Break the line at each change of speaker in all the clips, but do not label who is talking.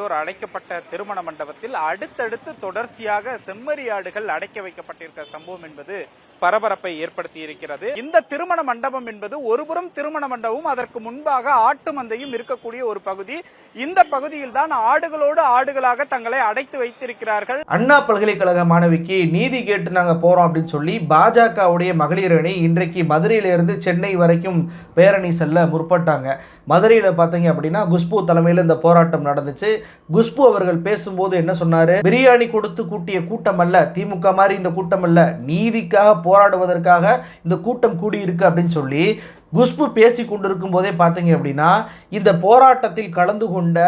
உள்ளிட்டோர் அடைக்கப்பட்ட திருமண மண்டபத்தில் அடுத்தடுத்து தொடர்ச்சியாக செம்மறியாடுகள் அடைக்க வைக்கப்பட்டிருக்கிற சம்பவம் என்பது பரபரப்பை ஏற்படுத்தி இருக்கிறது இந்த திருமண மண்டபம் என்பது ஒருபுறம் திருமண மண்டபம் அதற்கு முன்பாக ஆட்டு மந்தையும் இருக்கக்கூடிய ஒரு பகுதி. இந்த பகுதியில் தான் ஆடுகளோடு ஆடுகளாக தங்களை அடைத்து வைத்திருக்கிறார்கள்.
அண்ணா பல்கலைக்கழக மாணவிக்கு நீதி கேட்டு நாங்கள் போறோம் அப்படின்னு சொல்லி பாஜகவுடைய மகளிர் அணி இன்றைக்கு மதுரையிலிருந்து சென்னை வரைக்கும் பேரணி செல்ல முற்பட்டாங்க. மதுரையில் பார்த்தீங்க அப்படின்னா குஷ்பு தலைமையில் இந்த போராட்டம் நடந்துச்சு. குஷ்பு அவர்கள் பேசும்போது என்ன சொன்னார்? பிரியாணி கொடுத்து கூட்டிய கூட்டம் அல்ல திமுக மாதிரி இந்த கூட்டம் அல்ல நீதிக்காக போராடுவதற்காக இந்த கூட்டம் கூடியிருக்கு அப்படின்னு சொல்லி குஷ்பு பேசி கொண்டிருக்கும் போதே பார்த்தீங்க அப்படின்னா இந்த போராட்டத்தில் கலந்து கொண்ட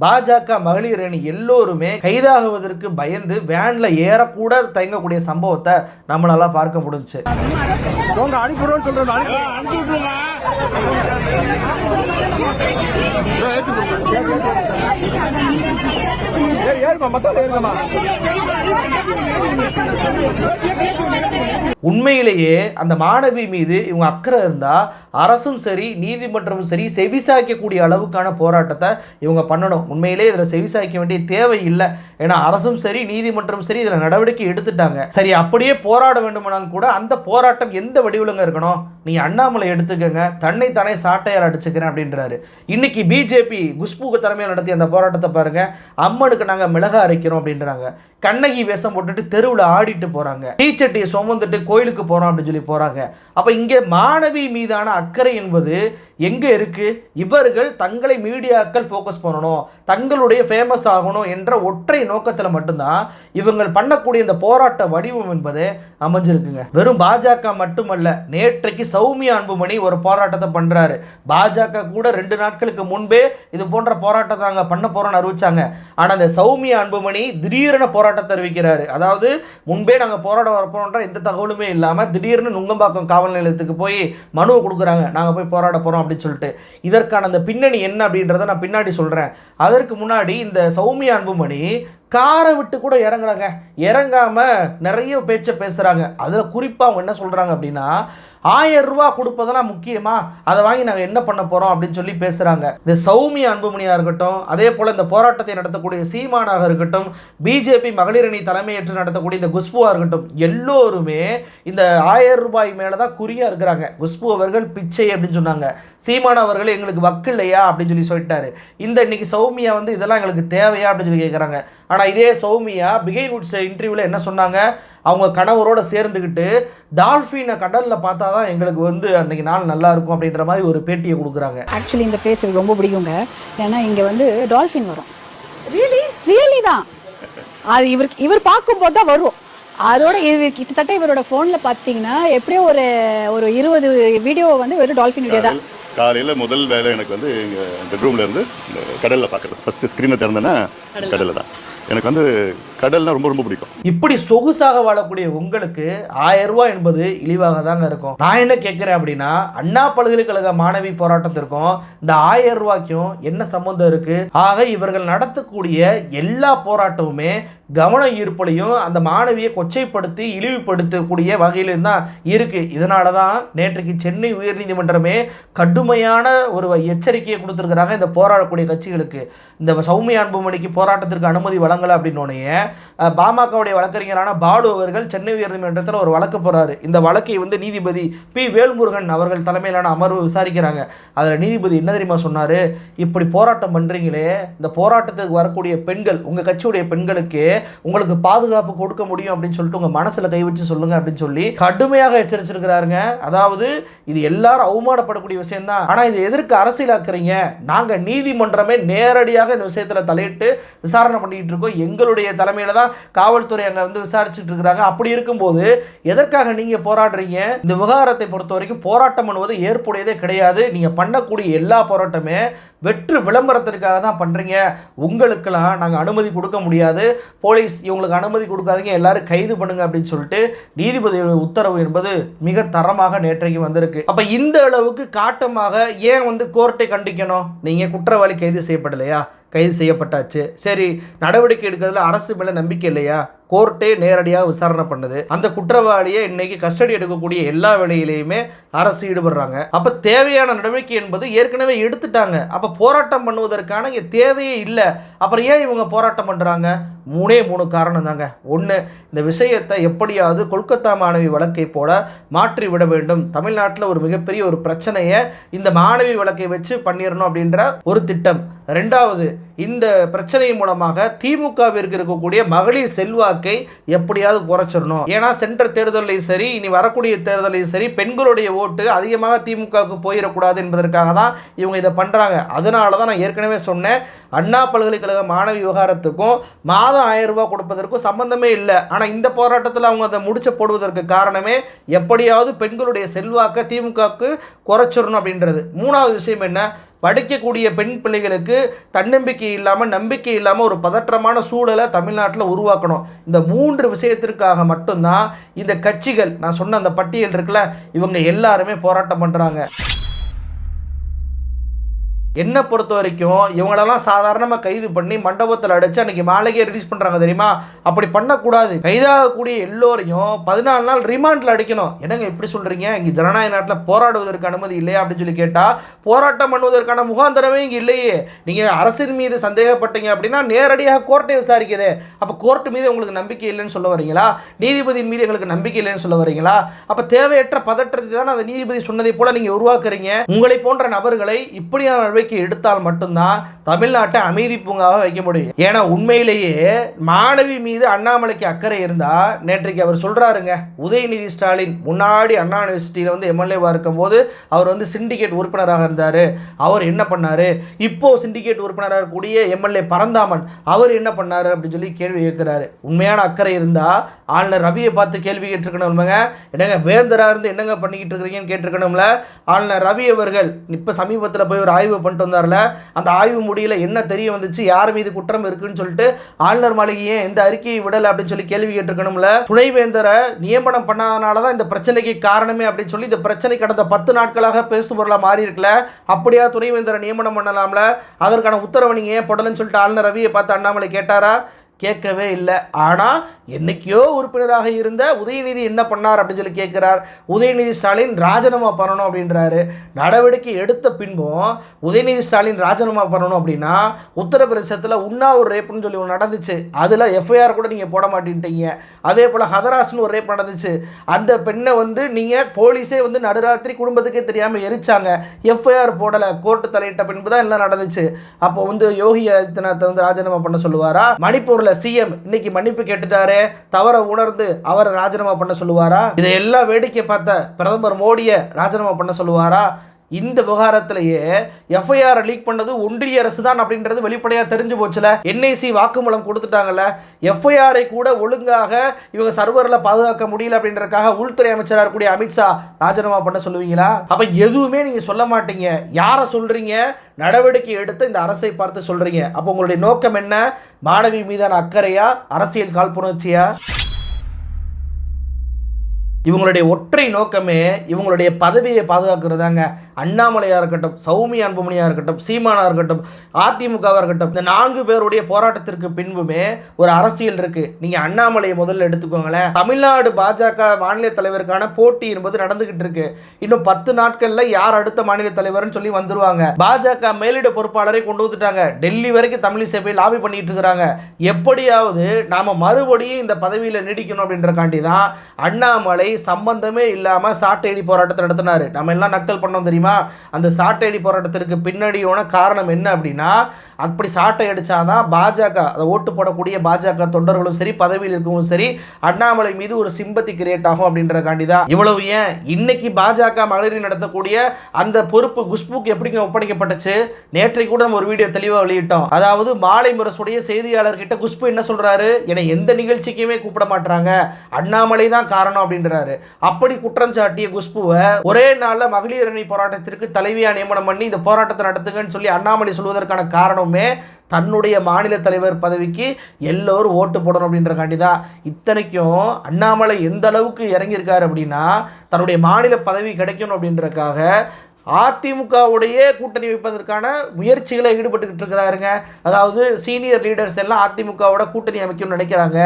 பாஜக மகளிர் அணி எல்லோருமே கைதாகுவதற்கு பயந்து வேன்ல ஏறக்கூட தயங்கக்கூடிய சம்பவத்தை நம்மளால பார்க்க முடிஞ்சுச்சு. உண்மையிலேயே அந்த மாணவி மீது இவங்க அக்கறை இருந்தால் அரசும் சரி நீதிமன்றமும் சரி செவிசாய்க்கக்கூடிய அளவுக்கான போராட்டத்தை இவங்க பண்ணணும். உண்மையிலேயே இதில் செவிசாய்க்க வேண்டிய தேவை இல்லை. ஏன்னா அரசும் சரி நீதிமன்றம் சரி இதில் நடவடிக்கை எடுத்துட்டாங்க. சரி அப்படியே போராட வேண்டுமானாலும் கூட அந்த போராட்டம் எந்த வடிவிலங்க இருக்கணும்? நீ அண்ணாமலை எடுத்துக்கங்க தன்னை தானே சாட்டையால் அடிச்சுக்கிறேன் அப்படின்றாரு. இன்னைக்கு பிஜேபி குஷ்புக தலைமையில் நடத்திய அந்த போராட்டத்தை பாருங்க அம்மனுக்கு நாங்கள் மிளகா அரைக்கிறோம் அப்படின்றாங்க. கண்ணகி வேஷம் போட்டுட்டு தெருவில் ஆடிட்டு போறாங்க. டீச்சட்டியை சுமந்துட்டு கோயிலுக்கு போறோம் அப்படின்னு சொல்லி போறாங்க. அப்ப இங்கே மாணவி மீதான அக்கறை என்பது எங்கே இருக்குது இவர்கள் தங்களை மீடியாக்கள் ஃபோக்கஸ் பண்ணணும் தங்களுடைய ஃபேமஸ் ஆகணும் என்ற ஒற்றை நோக்கத்தில் மட்டும்தான் இவங்கள் பண்ணக்கூடிய இந்த போராட்ட வடிவம் என்பது அமைஞ்சிருக்குங்க. வெறும் பாஜக மட்டுமல்ல நேற்றைக்கு சௌமியா அன்புமணி ஒரு போராட்டத்தை பண்ணுறாரு பாஜக கூட ரெண்டு நாட்களுக்கு முன்பே இது போன்ற போராட்டத்தை நாங்கள் பண்ண போகிறோம்னு அறிவிச்சாங்க. ஆனால் அந்த சௌமியா அன்புமணி திடீரென போராட்டத்தை அறிவிக்கிறாரு. அதாவது முன்பே நாங்கள் போராட வரப்போன்ற எந்த தகவலுமே இல்லாமல் திடீர்னு நுங்கம்பாக்கம் காவல் நிலையத்துக்கு போய் மனுவை கொடுக்குறாங்க நாங்கள் போய் போராட போகிறோம் அப்படின்னு சொல்லிட்டு. இதற்கான அந்த பின்னணி என்ன அப்படின்றத நான் பின்னாடி சொல்கிறேன் அதற்கு முன்னாடி இந்த சௌமியா அன்புமணி காரை விட்டு கூட இறங்குறாங்க இறங்காம நிறைய பேச்சை பேசுகிறாங்க அதில் குறிப்பாக அவங்க என்ன சொல்கிறாங்க அப்படின்னா ஆயிரம் ரூபா கொடுப்பதெல்லாம் முக்கியமா? அதை வாங்கி நாங்கள் என்ன பண்ண போகிறோம் அப்படின்னு சொல்லி பேசுகிறாங்க இந்த சௌமியா அன்புமணியாக இருக்கட்டும் அதே போல் இந்த போராட்டத்தை நடத்தக்கூடிய சீமானாக இருக்கட்டும் பிஜேபி மகளிரணி தலைமையேற்று நடத்தக்கூடிய இந்த குஷ்புவாக இருக்கட்டும் எல்லோருமே இந்த ஆயிரம் ரூபாய் மேலே தான் குறியாக இருக்கிறாங்க. குஷ்பு அவர்கள் பிச்சை அப்படின்னு சொன்னாங்க. சீமான் அவர்கள் எங்களுக்கு வக்கு இல்லையா அப்படின்னு சொல்லி சொல்லிட்டாரு. இந்த இன்னைக்கு சௌமியா வந்து இதெல்லாம் எங்களுக்கு தேவையா அப்படின்னு சொல்லி கேட்குறாங்க ஆனால் இதே சௌமியா பிகைன் வுட்ஸ் இன்டர்வியூவில் என்ன சொன்னாங்க? அவங்க கணவரோட சேர்ந்துக்கிட்டு டால்ஃபினை கடலில் பார்த்தா தான் எங்களுக்கு வந்து அன்னைக்கு நாள் நல்லா இருக்கும் அப்படின்ற மாதிரி ஒரு பேட்டியை கொடுக்குறாங்க.
ஆக்சுவலி இந்த பிளேஸ் எனக்கு ரொம்ப பிடிக்குங்க. ஏன்னா இங்க வந்து டால்ஃபின் வரும். ரியலி ரியலி தான். அது இவர் இவர் பார்க்கும்போது தான் வரும். அதோட இது கிட்டத்தட்ட இவரோட ஃபோன்ல பார்த்தீங்கன்னா எப்படியோ ஒரு ஒரு இருபது வீடியோ வந்து வெறும் டால்ஃபின் வீடியோ தான்.
காலையில முதல் வேலை எனக்கு வந்து எங்க பெட்ரூம்ல இருந்து கடல்ல பார்க்கறது. ஃபர்ஸ்ட் ஸ்க்ரீனை திறந்தேன்னா கடல்ல தான். எனக்கு வந்து கடல்னா ரொம்ப ரொம்ப பிடிக்கும்.
இப்படி சொகுசாக வாழக்கூடிய உங்களுக்கு ஆயிரம் ரூபாய் என்பது இழிவாக தாங்க இருக்கும். நான் என்ன கேட்குறேன் அப்படின்னா அண்ணா பல்கலைக்கழக மாணவி போராட்டத்திற்கும் இந்த ஆயிரம் ரூபாய்க்கும் என்ன சம்மந்தம் இருக்கு? ஆக இவர்கள் நடத்தக்கூடிய எல்லா போராட்டமுமே கவன ஈர்ப்பலையும் அந்த மாணவியை கொச்சைப்படுத்தி இழிவுபடுத்தக்கூடிய வகையிலும் தான் இருக்கு. இதனால தான் நேற்றைக்கு சென்னை உயர்நீதிமன்றமே கடுமையான ஒரு எச்சரிக்கையை கொடுத்துருக்குறாங்க இந்த போராடக்கூடிய கட்சிகளுக்கு. இந்த சௌமிய அன்புமணிக்கு போராட்டத்திற்கு அனுமதி வழங்கலை அப்படின்னோடனே பாமகவுடைய வழக்கறிஞரான பாலு அவர்கள் சென்னை உயர்நீதிமன்றத்தில் ஒரு வழக்கு போறாரு இந்த வழக்கை வந்து நீதிபதி பி. வேல்முருகன் அவர்கள் தலைமையிலான அமர்வு விசாரிக்கிறாங்க. அதில் நீதிபதி என்ன தெரியுமா சொன்னாரு? இப்படி போராட்டம் பண்றீங்களே இந்த போராட்டத்துக்கு வரக்கூடிய பெண்கள் உங்க கட்சியுடைய பெண்களுக்கு உங்களுக்கு பாதுகாப்பு கொடுக்க முடியும் அப்படின்னு சொல்லிட்டு உங்க மனசுல கை வச்சு சொல்லுங்க அப்படின்னு சொல்லி கடுமையாக எச்சரிச்சிருக்கிறாருங்க. அதாவது இது எல்லாரும் அவமானப்படக்கூடிய விஷயம் தான் ஆனா இது எதிர்க்க அரசியலாக்குறீங்க. நாங்க நீதிமன்றமே நேரடியாக இந்த விஷயத்துல தலையிட்டு விசாரணை பண்ணிட்டு இருக்கோம். எங்களுடைய தலைமையில தான் காவல்துறை அங்க வந்து விசாரிச்சுட்டு இருக்கிறாங்க. அப்படி இருக்கும்போது எதற்காக நீங்க போராடுறீங்க? இந்த விவகாரத்தை பொறுத்த வரைக்கும் போராட்டம் பண்ணுவது ஏற்புடையதே கிடையாது. நீங்க பண்ணக்கூடிய எல்லா போராட்டமே வெற்று விளம்பரத்திற்காக தான் பண்றீங்க. உங்களுக்கெல்லாம் நாங்க அனுமதி கொடுக்க முடியாது. போலீஸ் இவங்களுக்கு அனுமதி கொடுக்காதீங்க. எல்லாரும் கைது பண்ணுங்க அப்படின்னு சொல்லிட்டு நீதிபதியோட உத்தரவு என்பது மிக தரமாக நேற்றைக்கு வந்திருக்கு. அப்ப இந்த அளவுக்கு காட்டமாக ஏன் வந்து கோர்ட்டை கண்டிக்கணும்? நீங்க குற்றவாளி கைது செய்யப்படலையா? கைது செய்யப்பட்டாச்சு. சரி நடவடிக்கை நடவடிக்கை எடுக்கிறதுல அரசு மேலே நம்பிக்கை இல்லையா? கோர்ட்டே நேரடியாக விசாரணை பண்ணுது. அந்த குற்றவாளியை இன்னைக்கு கஸ்டடி எடுக்கக்கூடிய எல்லா வேலையிலையுமே அரசு ஈடுபடுறாங்க. அப்ப தேவையான நடவடிக்கை என்பது ஏற்கனவே எடுத்துட்டாங்க. அப்ப போராட்டம் பண்ணுவதற்கான இங்க தேவையே இல்லை. அப்புறம் ஏன் இவங்க போராட்டம் பண்றாங்க? மூணே மூணு காரணம் தாங்க. ஒன்று இந்த விஷயத்தை எப்படியாவது கொல்கத்தா மாணவி வழக்கை போல மாற்றி விட வேண்டும். தமிழ்நாட்டில் ஒரு மிகப்பெரிய ஒரு பிரச்சனையை இந்த மாணவி வழக்கை வச்சு பண்ணிடணும் அப்படின்ற ஒரு திட்டம். ரெண்டாவது இந்த பிரச்சனை மூலமாக தீ திமுகவிற்கு இருக்கக்கூடிய மகளிர் செல்வாக்கை எப்படியாவது குறைச்சிடணும். ஏன்னா சென்ற தேர்தலையும் சரி இனி வரக்கூடிய தேர்தலையும் சரி பெண்களுடைய ஓட்டு அதிகமாக திமுகவுக்கு போயிடக்கூடாது என்பதற்காக தான் இவங்க இதை பண்ணுறாங்க அதனால தான் நான் ஏற்கனவே சொன்னேன் அண்ணா பல்கலைக்கழக மாணவி விவகாரத்துக்கும் மாதம் ஆயிரம் ரூபாய் கொடுப்பதற்கும் சம்பந்தமே இல்லை. ஆனால் இந்த போராட்டத்தில் அவங்க அதை முடிச்ச போடுவதற்கு காரணமே எப்படியாவது பெண்களுடைய செல்வாக்கை திமுகவுக்கு குறைச்சிடணும் அப்படின்றது. மூணாவது விஷயம் என்ன? படிக்கக்கூடிய பெண் பிள்ளைகளுக்கு தன்னம்பிக்கை இல்லாமல் நம்பிக்கை இல்லாமல் ஒரு பதற்றமான சூழலை தமிழ்நாட்டில் உருவாக்கணும். இந்த மூன்று விஷயத்திற்காக மட்டும்தான் இந்த கட்சிகள் நான் சொன்ன அந்த பட்டியல் இருக்குல்ல இவங்க எல்லாருமே போராட்டம் பண்ணுறாங்க என்னை பொறுத்த வரைக்கும் இவங்களெல்லாம் சாதாரணமாக கைது பண்ணி மண்டபத்தில் அடித்து அன்றைக்கி மாலைக்கே ரிலீஸ் பண்ணுறாங்க தெரியுமா? அப்படி பண்ணக்கூடாது. கைதாகக்கூடிய எல்லோரையும் பதினாலு நாள் ரிமாண்டில் அடிக்கணும். என்னங்க எப்படி சொல்கிறீங்க இங்கே ஜனநாயக நாட்டில் போராடுவதற்கு அனுமதி இல்லையா அப்படின்னு சொல்லி கேட்டால் போராட்டம் பண்ணுவதற்கான முகாந்திரமே இங்கே இல்லையே. நீங்கள் அரசின் மீது சந்தேகப்பட்டீங்க அப்படின்னா நேரடியாக கோர்ட்டை விசாரிக்குதே. அப்போ கோர்ட் மீது உங்களுக்கு நம்பிக்கை இல்லைன்னு சொல்ல வரீங்களா? நீதிபதியின் மீது எங்களுக்கு நம்பிக்கை இல்லைன்னு சொல்ல வரீங்களா? அப்போ தேவையற்ற பதற்றத்தை தான் அந்த நீதிபதி சொன்னதை போல் நீங்கள் உருவாக்குறீங்க. உங்களை போன்ற நபர்களை இப்படியான நடவடிக்கை எடுத்தால் மட்டும்தான் தமிழ்நாட்டை அமைதி பூங்காவாக வைக்க முடியும். ஏன்னா உண்மையிலேயே மாணவி மீது அண்ணாமலைக்கு அக்கறை இருந்தா நேற்றைக்கு அவர் சொல்றாருங்க உதயநிதி ஸ்டாலின் முன்னாடி அண்ணா யூனிவர்சிட்டியில் வந்து எம்எல்ஏவாக இருக்கும்போது அவர் வந்து சிண்டிகேட் உறுப்பினராக இருந்தார். அவர் என்ன பண்ணாரு? இப்போ சிண்டிகேட் உறுப்பினராக இருக்கக்கூடிய எம்எல்ஏ பரந்தாமன் அவர் என்ன பண்ணாரு அப்படின்னு சொல்லி கேள்வி கேட்கிறாரு. உண்மையான அக்கறை இருந்தா ஆளுநர் ரவியை பார்த்து கேள்வி கேட்டிருக்கணும் என்னங்க வேந்தரா இருந்து என்னங்க பண்ணிக்கிட்டு இருக்கிறீங்கன்னு கேட்டிருக்கணும்ல? ஆளுநர் ரவி அவர்கள் இப்போ சமீபத்தில் போய் ஒரு ஆய்வு பண்ணிட்டு வந்தார்ல? அந்த ஆய்வு முடியல என்ன தெரிய வந்துச்சு? யார் மீது குற்றம் இருக்குன்னு சொல்லிட்டு ஆளுநர் மாளிகையை எந்த அறிக்கையை விடலை அப்படின்னு சொல்லி கேள்வி கேட்டிருக்கணும்ல? துணைவேந்தரை நியமனம் பண்ணாதனால தான் இந்த பிரச்சனைக்கு காரணமே அப்படின்னு சொல்லி இந்த பிரச்சனை கடந்த பத்து நாட்களாக பேசுபொருளாக மாறி இருக்கல அப்படியா துணைவேந்தரை நியமனம் பண்ணலாம்ல? அதற்கான உத்தரவு நீங்கள் ஏன் போடலன்னு சொல்லிட்டு ஆளுநர் ரவியை பார்த்து அண்ணாமலை கேட்டாரா? கேட்கவே இல்லை. ஆனால் என்றைக்கையோ உறுப்பினராக இருந்த உதயநிதி என்ன பண்ணார் அப்படின்னு சொல்லி கேட்குறார். உதயநிதி ஸ்டாலின் ராஜினாமா பண்ணணும் அப்படின்றாரு. நடவடிக்கை எடுத்த பின்பும் உதயநிதி ஸ்டாலின் ராஜினாமா பண்ணணும் அப்படின்னா உத்தரப்பிரதேசத்தில் ஒரு ரேப்புன்னு சொல்லி ஒன்று நடந்துச்சு. அதில் எஃப்ஐஆர் கூட நீங்கள் போட மாட்டேன்ட்டீங்க. அதே போல் ஹதராஸ்னு ஒரு ரேப் நடந்துச்சு. அந்த பெண்ணை வந்து நீங்கள் போலீஸே வந்து நடுராத்திரி குடும்பத்துக்கே தெரியாமல் எரிச்சாங்க. எஃப்ஐஆர் போடலை. கோர்ட்டு தலையிட்ட பின்பு தான் எல்லாம் நடந்துச்சு. அப்போ வந்து யோகி ஆதித்யநாத்தை வந்து ராஜினாமா பண்ண சொல்லுவாரா? மணிப்பூரில் சிஎம் இன்னைக்கு மன்னிப்பு கேட்டுட்டாரே தவற உணர்ந்து அவரை ராஜினாமா பண்ண சொல்லுவாரா? இதையெல்லாம் வேடிக்கை பார்த்த பிரதமர் மோடியை ராஜினாமா பண்ண சொல்லுவாரா? இந்த விவகாரத்திலேயே எஃப்ஐஆர் லீக் பண்ணது ஒன்றிய அரசு தான் அப்படின்றது வெளிப்படையாக தெரிஞ்சு போச்சுல. என்ஐசி வாக்குமூலம் கொடுத்துட்டாங்கல்ல. எஃப்ஐஆரை கூட ஒழுங்காக இவங்க சர்வரில் பாதுகாக்க முடியல அப்படின்றதுக்காக உள்துறை அமைச்சராக இருக்கக்கூடிய அமித்ஷா ராஜினாமா பண்ண சொல்லுவீங்களா? அப்போ எதுவுமே நீங்கள் சொல்ல மாட்டீங்க. யாரை சொல்கிறீங்க நடவடிக்கை எடுத்து இந்த அரசை பார்த்து சொல்கிறீங்க அப்போ உங்களுடைய நோக்கம் என்ன? மாணவி மீதான அக்கறையா? அரசியல் காழ்ப்புணர்ச்சியா? இவங்களுடைய ஒற்றை நோக்கமே இவங்களுடைய பதவியை பாதுகாக்கிறதாங்க. அண்ணாமலையாக இருக்கட்டும் சௌமி அன்புமணியாக இருக்கட்டும் சீமானாக இருக்கட்டும் அதிமுகவாக இருக்கட்டும் இந்த நான்கு பேருடைய போராட்டத்திற்கு பின்புமே ஒரு அரசியல் இருக்குது நீங்கள் அண்ணாமலையை முதல்ல எடுத்துக்கோங்களேன். தமிழ்நாடு பாஜக மாநில தலைவருக்கான போட்டி என்பது நடந்துகிட்டு இருக்கு. இன்னும் பத்து நாட்களில் யார் அடுத்த மாநில தலைவர்னு சொல்லி வந்துருவாங்க. பாஜக மேலிட பொறுப்பாளரை கொண்டு வந்துட்டாங்க. டெல்லி வரைக்கும் தமிழிசை போய் லாபி பண்ணிட்டு இருக்கிறாங்க எப்படியாவது நாம மறுபடியும் இந்த பதவியில் நீடிக்கணும் அப்படின்றக்காண்டி தான் அண்ணாமலை சம்பந்தமே இல்லாமல் சாட்டையடி போராட்டத்தை நடத்தினார். நம்ம எல்லாம் நக்கல் பண்ணோம் தெரியுமா? அந்த சாட்டையடி போராட்டத்திற்கு பின்னணியான காரணம் என்ன அப்படின்னா அப்படி சாட்டை அடித்தாதான் பாஜக அதை ஓட்டு போடக்கூடிய பாஜக தொண்டர்களும் சரி பதவியில் இருக்கவும் சரி அண்ணாமலை மீது ஒரு சிம்பத்தி கிரியேட் ஆகும் அப்படின்றக்காண்டி தான் இவ்வளவு ஏன்? இன்னைக்கு பாஜக மகளிர் நடத்தக்கூடிய அந்த பொறுப்பு குஷ்புக்கு எப்படிங்க ஒப்படைக்கப்பட்டுச்சு? நேற்றைக்கு கூட நம்ம ஒரு வீடியோ தெளிவாக வெளியிட்டோம். அதாவது மாலை முரசுடைய செய்தியாளர்கிட்ட குஷ்பு என்ன சொல்றாரு? என்னை எந்த நிகழ்ச்சிக்குமே கூப்பிட மாட்டாங்க அண்ணாமலை தான் காரணம் அப்படின்றாரு அப்படி குற்றம் சாட்டிய குஷ்புவை ஒரே நாளில் மகளிர் அணி போராட்டத்திற்கு தலைவியாக நியமனம் பண்ணி இந்த போராட்டத்தை நடத்துங்கன்னு சொல்லி அண்ணாமலை சொல்வதற்கான காரணமே தன்னுடைய மாநில தலைவர் பதவிக்கு எல்லோரும் ஓட்டு போடணும் அப்படின்றக்காண்டி தான் இத்தனைக்கும் அண்ணாமலை எந்த அளவுக்கு இறங்கியிருக்காரு அப்படின்னா தன்னுடைய மாநில பதவி கிடைக்கணும் அப்படின்றக்காக அதிமுகவுடைய கூட்டணி வைப்பதற்கான முயற்சிகளை ஈடுபட்டுக்கிட்டு இருக்கிறாருங்க. அதாவது சீனியர் லீடர்ஸ் எல்லாம் அதிமுகவோட கூட்டணி அமைக்கணும்னு நினைக்கிறாங்க.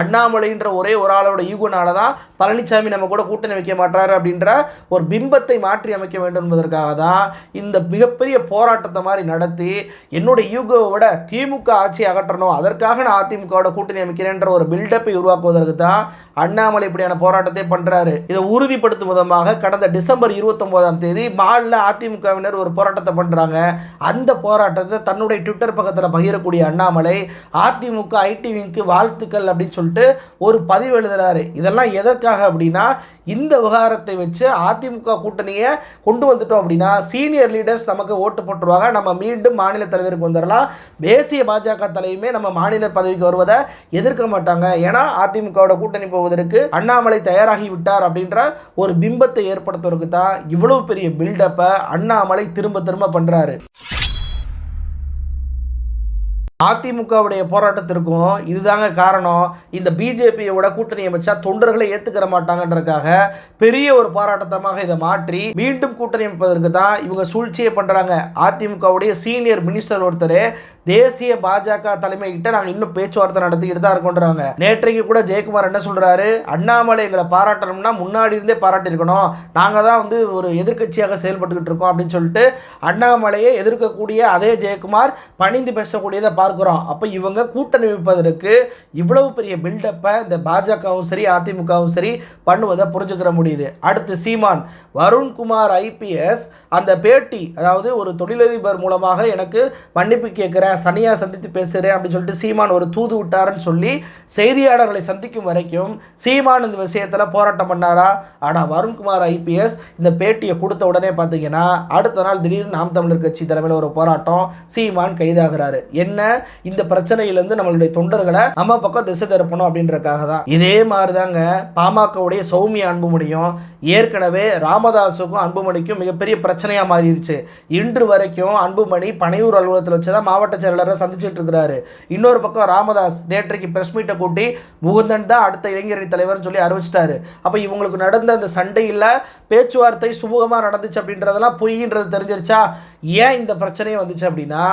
அண்ணாமலைன்ற ஒரே ஒரு ஆளோட ஈகோனால தான் பழனிசாமி நம்ம கூட கூட்டணி வைக்க மாட்டார் அப்படின்ற ஒரு பிம்பத்தை மாற்றி அமைக்க வேண்டும் என்பதற்காக தான் இந்த மிகப்பெரிய போராட்டத்தை மாதிரி நடத்தி என்னுடைய யூகோவை விட திமுக ஆட்சி அகற்றணும். அதற்காக நான் அதிமுகவோட கூட்டணி அமைக்கிறேன்ற ஒரு பில்டப்பை உருவாக்குவதற்கு தான் அண்ணாமலை இப்படியான போராட்டத்தை பண்ணுறாரு இதை உறுதிப்படுத்தும் விதமாக கடந்த டிசம்பர் இருபத்தொன்பதாம் தேதி மால் நாளில் அதிமுகவினர் ஒரு போராட்டத்தை பண்ணுறாங்க அந்த போராட்டத்தை தன்னுடைய ட்விட்டர் பக்கத்தில் பகிரக்கூடிய அண்ணாமலை அதிமுக ஐடி விங்க்கு வாழ்த்துக்கள் அப்படின்னு சொல்லிட்டு ஒரு பதிவு எழுதுகிறாரு இதெல்லாம் எதற்காக அப்படின்னா இந்த விவகாரத்தை வச்சு அதிமுக கூட்டணியை கொண்டு வந்துட்டோம் அப்படின்னா சீனியர் லீடர்ஸ் நமக்கு ஓட்டு போட்டுருவாங்க. நம்ம மீண்டும் மாநில தலைவருக்கு வந்துடலாம் தேசிய பாஜக தலையுமே நம்ம மாநில பதவிக்கு வருவதை எதிர்க்க மாட்டாங்க. ஏன்னா அதிமுகவோட கூட்டணி போவதற்கு அண்ணாமலை தயாராகி விட்டார் அப்படின்ற ஒரு பிம்பத்தை ஏற்படுத்துவதற்கு தான் இவ்வளவு பெரிய பில்டப் அண்ணாமலை திரும்ப திரும்ப பண்றாரு. அதிமுகவுடைய போராட்டத்திற்கும் இதுதாங்க காரணம். இந்த பிஜேபியோட கூட்டணி அமைச்சா தொண்டர்களை ஏத்துக்கிற மாட்டாங்கன்றதுக்காக பெரிய ஒரு போராட்டத்தமாக இதை மாற்றி மீண்டும் கூட்டணி அமைப்பதற்கு தான் இவங்க சூழ்ச்சியை பண்றாங்க. அதிமுகவுடைய சீனியர் மினிஸ்டர் ஒருத்தர் தேசிய பாஜக தலைமைகிட்ட நாங்கள் இன்னும் பேச்சுவார்த்தை நடத்திக்கிட்டு தான் இருக்கோன்றாங்க. நேற்றைக்கு கூட ஜெயக்குமார் என்ன சொல்றாரு? அண்ணாமலை எங்களை பாராட்டணும்னா முன்னாடி இருந்தே பாராட்டியிருக்கணும். நாங்கள் தான் வந்து ஒரு எதிர்க்கட்சியாக செயல்பட்டுக்கிட்டு இருக்கோம் அப்படின்னு சொல்லிட்டு அண்ணாமலையை எதிர்க்கக்கூடிய அதே ஜெயக்குமார் பணிந்து பேசக்கூடியதை பார்க்குறோம். அப்போ இவங்க கூட்டணி வைப்பதற்கு இவ்வளவு பெரிய பில்டப்பை இந்த பாஜகவும் சரி அதிமுகவும் சரி பண்ணுவதை புரிஞ்சுக்கிற முடியுது. அடுத்து சீமான். வருண்குமார் ஐபிஎஸ் அந்த பேட்டி அதாவது ஒரு தொழிலதிபர் மூலமாக எனக்கு மன்னிப்பு கேட்குறேன் சனியாக சந்தித்து பேசுகிறேன் அப்படின்னு சொல்லிட்டு சீமான் ஒரு தூது விட்டாருன்னு சொல்லி செய்தியாளர்களை சந்திக்கும் வரைக்கும் சீமான் இந்த விஷயத்தில் போராட்டம் பண்ணாரா? ஆனால் வருண்குமார் ஐபிஎஸ் இந்த பேட்டியை கொடுத்த உடனே பார்த்தீங்கன்னா அடுத்த நாள் திடீர்னு நாம் தமிழர் கட்சி தலைமையில் ஒரு போராட்டம் சீமான் கைதாகிறாரு. என்ன? இந்த பிரச்சனையிலேருந்து நம்மளுடைய தொண்டர்களை நம்ம பக்கம் திசை திருப்பணும் அப்படின்றதுக்காக தான். இதே மாதிரி தாங்க பாமகவுடைய சௌமிய அன்புமணியும் ஏற்கனவே ராமதாஸுக்கும் அன்புமணிக்கும் மிகப்பெரிய பிரச்சனையாக மாறிடுச்சு. இன்று வரைக்கும் அன்புமணி பனையூர் அலுவலகத்தில் வச்சு தான் மாவட்ட செயலாளரை சந்திச்சுட்டு இருக்கிறாரு. இன்னொரு பக்கம் ராமதாஸ் நேற்றைக்கு பிரஸ் மீட்டை கூட்டி முகுந்தன் தான் அடுத்த இளைஞரணி தலைவர்னு சொல்லி அறிவிச்சிட்டாரு. அப்போ இவங்களுக்கு நடந்த அந்த சண்டையில் பேச்சுவார்த்தை சுமூகமாக நடந்துச்சு அப்படின்றதெல்லாம் பொய்ன்றது தெரிஞ்சிருச்சா? ஏன் இந்த பிரச்சனையே வந்துச்சு அப்படின்னா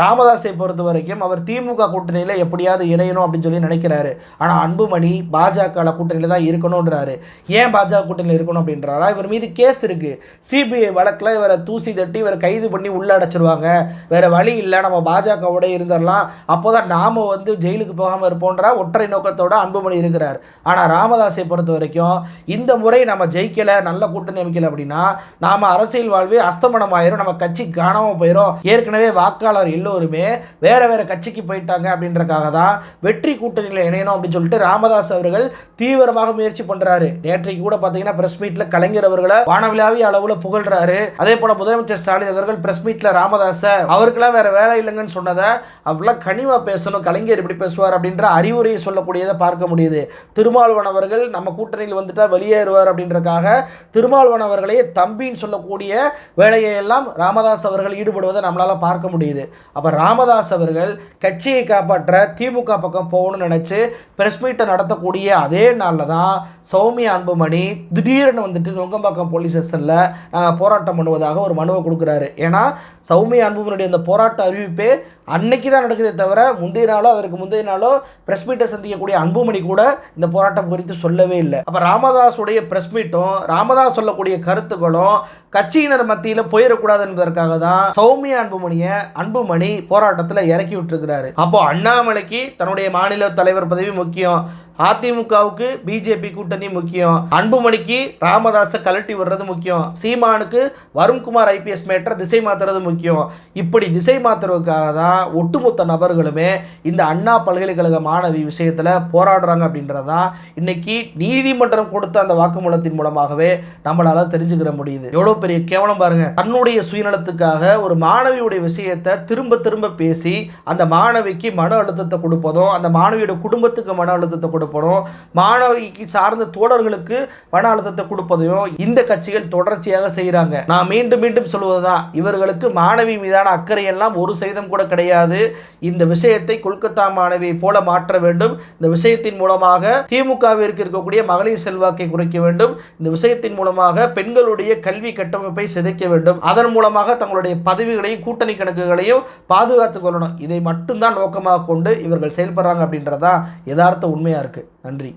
ராமதாஸை பொறுத்த வரைக்கும் அவர் திமுக கூட்டணியில் எப்படியாவது இணையணும் அப்படின்னு சொல்லி நினைக்கிறாரு. ஆனால் அன்புமணி பாஜக கூட்டணியில் தான் இருக்கணுன்றாரு ஏன் பாஜக கூட்டணியில் இருக்கணும் அப்படின்றாரா? இவர் மீது கேஸ் இருக்கு. சிபிஐ வழக்கில் இவரை தூசி தட்டி இவரை கைது பண்ணி உள்ளே அடைச்சிருவாங்க. வேற வழி இல்லை. நம்ம பாஜகவோட இருந்துடலாம். அப்போதான் நாம வந்து ஜெயிலுக்கு போகாமல் இருப்போன்ற ஒற்றை நோக்கத்தோட அன்புமணி இருக்கிறார். ஆனால் ராமதாஸை பொறுத்த வரைக்கும் இந்த முறை நம்ம ஜெயிக்கலை நல்ல கூட்டணி அமைக்கல அப்படின்னா நாம அரசியல் வாழ்வே அஸ்தமனம் ஆயிரும் நம்ம கட்சி காணாமல் போயிடும் ஏற்கனவே வாக்காளர் எல்லோருமே வேற வேறு கட்சிக்கு போயிட்டாங்க அப்படின்றக்காக தான் வெற்றி கூட்டணியில் இணையணும் அப்படின்னு சொல்லிட்டு ராமதாஸ் அவர்கள் தீவிரமாக முயற்சி பண்றாரு. நேற்றைக்கு கூட பார்த்தீங்கன்னா பிரஸ் மீட்டில் கலைஞர் அவர்களை வானவிழாவிய அளவில் புகழ்றாரு. அதே போல முதலமைச்சர் ஸ்டாலின் அவர்கள் பிரஸ் மீட்டில் ராமதாஸை அவருக்கெல்லாம் வேற வேலை இல்லைங்கன்னு சொன்னதை அப்படிலாம் கனிவாக பேசணும் கலைஞர் இப்படி பேசுவார் அப்படின்ற அறிவுரையை சொல்லக்கூடியதை பார்க்க முடியுது. திருமாவளவன் அவர்கள் நம்ம கூட்டணியில் வந்துட்டால் வெளியேறுவார் அப்படின்றக்காக திருமாவளவன் அவர்களே தம்பின்னு சொல்லக்கூடிய வேலையை எல்லாம் ராமதாஸ் அவர்கள் ஈடுபடுவதை நம்மளால பார்க்க முடியுது. அப்போ ராமதாஸ் அவர்கள் கட்சியை காப்பாற்ற திமுக பக்கம் போகணும்னு நினச்சி பிரஸ் மீட்டை நடத்தக்கூடிய அதே நாளில் தான் சௌமியா அன்புமணி திடீர்னு வந்துட்டு நுங்கம்பாக்கம் போலீஸ் ஸ்டேஷனில் நாங்கள் போராட்டம் பண்ணுவதாக ஒரு மனுவை கொடுக்குறாரு. ஏன்னா சௌமியா அன்புமணியுடைய அந்த போராட்ட அறிவிப்பே அன்னைக்கு தான் நடக்குதே தவிர முந்தைய நாளோ அதற்கு முந்தைய நாளோ பிரஸ் மீட்டை சந்திக்கக்கூடிய அன்புமணி கூட இந்த போராட்டம் குறித்து சொல்லவே இல்லை. அப்போ ராமதாஸுடைய பிரஸ் மீட்டும் ராமதாஸ் சொல்லக்கூடிய கருத்துக்களும் கட்சியினர் மத்தியில் போயிடக்கூடாது என்பதற்காக தான் சௌமியா அன்புமணியை அன்புமணி போராட்டத்தில் இறக்கி விட்டுருக்கிறாரு அப்போ அண்ணாமலைக்கு தன்னுடைய மாநில தலைவர் பதவி முக்கியம். அதிமுகவுக்கு பிஜேபி கூட்டணி முக்கியம். அன்புமணிக்கு ராமதாஸை கழட்டி விடுறது முக்கியம். சீமானுக்கு வருண்குமார் ஐபிஎஸ் மேட்டரை திசை மாத்துறது முக்கியம். இப்படி திசை மாத்துறதுக்காக தான் ஒட்டுமொத்த நபர்களுமே இந்த அண்ணா பல்கலைக்கழக மாணவி விஷயத்தில் போராடுறாங்க அப்படின்றது தான் இன்னைக்கு நீதிமன்றம் கொடுத்த அந்த வாக்குமூலத்தின் மூலமாகவே நம்மளால தெரிஞ்சுக்கிற முடியுது. எவ்வளோ பெரிய கேவலம் பாருங்க. தன்னுடைய சுயநலத்துக்காக ஒரு மாணவியுடைய விஷயத்தை திரும்ப திரும்ப பேசி அந்த மாணவிக்கு மன அழுத்தத்தை கொடுப்பதும் அந்த மாணவியோட குடும்பத்துக்கு மன அழுத்தத்தை கொடுப்பதும் கொடுப்பதும் மாணவிக்கு சார்ந்த தோழர்களுக்கு மன அழுத்தத்தை கொடுப்பதையும் இந்த கட்சிகள் தொடர்ச்சியாக செய்கிறாங்க நான் மீண்டும் மீண்டும் சொல்வதுதான் இவர்களுக்கு மாணவி மீதான அக்கறை எல்லாம் ஒரு சதவீதம் கூட கிடையாது. இந்த விஷயத்தை கொல்கத்தா மாணவியை போல மாற்ற வேண்டும். இந்த விஷயத்தின் மூலமாக திமுகவிற்கு இருக்கக்கூடிய மகளிர் செல்வாக்கை குறைக்க வேண்டும். இந்த விஷயத்தின் மூலமாக பெண்களுடைய கல்வி கட்டமைப்பை சிதைக்க வேண்டும். அதன் மூலமாக தங்களுடைய பதவிகளையும் கூட்டணி கணக்குகளையும் பாதுகாத்துக் கொள்ளணும். இதை மட்டும்தான் நோக்கமாக கொண்டு இவர்கள் செயல்படுறாங்க அப்படின்றதான் யதார்த்த இருக்குது இருக்கு. நன்றி.